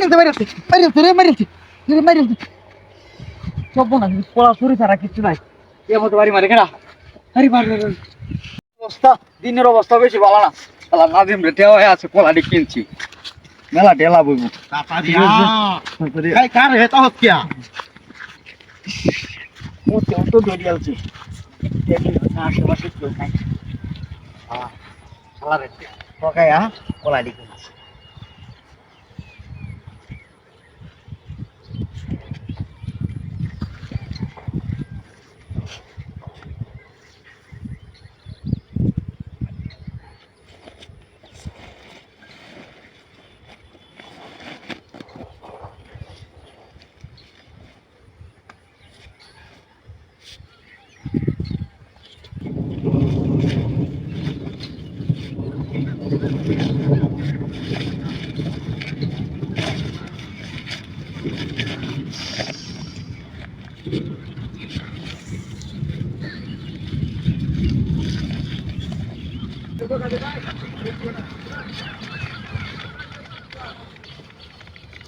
মারিলতে মারিলতে মারিলতে রে মারিলতে রে মারিলতে সব না পড়া চুরি ছাড়া কিচ্ছু নাই। এ মতো বাড়ি মারে কেডা? আরে বার। অবস্থা দিনের অবস্থা বেশি ভালো না। শালা নাজিম রে টেওয়া আছে কলাটি কিনছি। মেলা ঢেলা বইব। কার হে তহত কিয়া? ও কেউ তো দড়িয়ালছে আশেপাশে কেউ নাই। শালা রে ঠকাইয়া কলাটি কিনছি।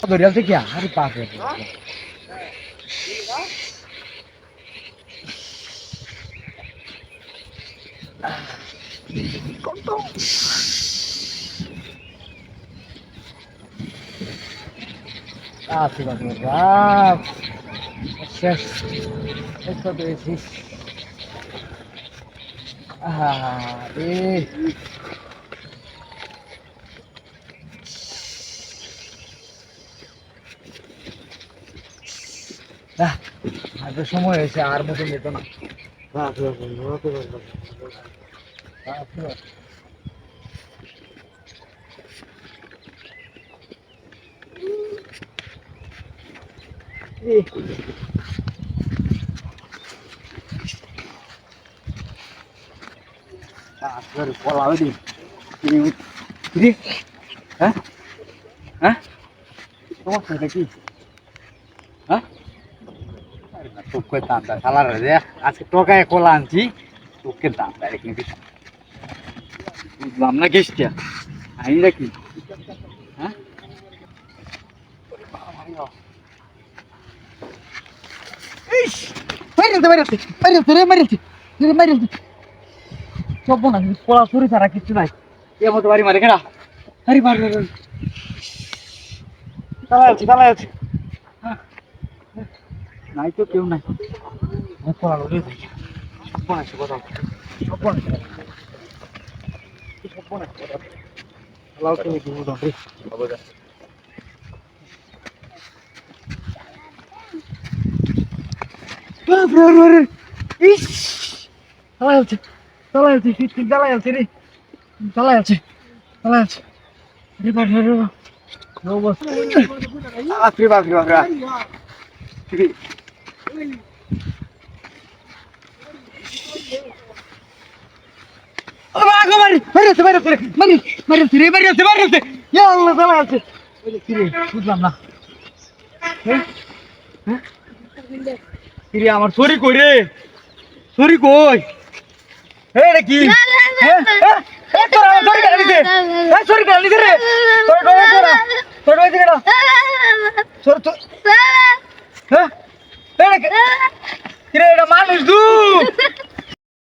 দড়িয়ালছে কি আরে পাক Ah, sí, va a ser rap. Esto te decís. Ah, eh. আহ, আর তো সময় হয়েছে আর মতন যেত না কলা হয়ে দিই হ্যাঁ হ্যাঁ সমস্যাটা কি হ্যাঁ আরে না তোকে দামটা শালার রে আজকে টোকায় কলা আনছি তোকে দামটা রেখে দিচ্ছি বুঝলাম না কেসটা আইন নাকি ইস, মারিলতে মারিলতে মারিলতে রে মারিলতে রে মারিলতে সব না পড়া চুরি ছাড়া কিচ্ছু নাই। এ মতো বাড়ি মারে কেডা? আরে বার। চালাই আছে চালাই আছে। নাই তো কেউ নাই। পড়া লোক সব আছে কথা সব আছে। সব আছে কথা লাউ তুমি দিব দাও রে বাবা যা বাবা বাবা ইস চালাই আছে চালাই আছে ফিট ফিট চালাই আছে রে চালাই আছে চালাই আছে রে বাবা রে বাবা বাপরে বাপরে বাপরে মারি মারি মারি মারি মারি রে মারি মারি ইয়া আল্লাহ চালা আছে কিরে বুঝলাম না হ্যাঁ হ্যাঁ কিরে আমার সরি কই রে সরি কই হে রে কি হ্যাঁ হ্যাঁ এ তোরা চুরি করে দিতে এ চুরি করে দিতে রে তোর কই তোরা তোর তো হ্যাঁ রে কিরে এটা মানুষ দু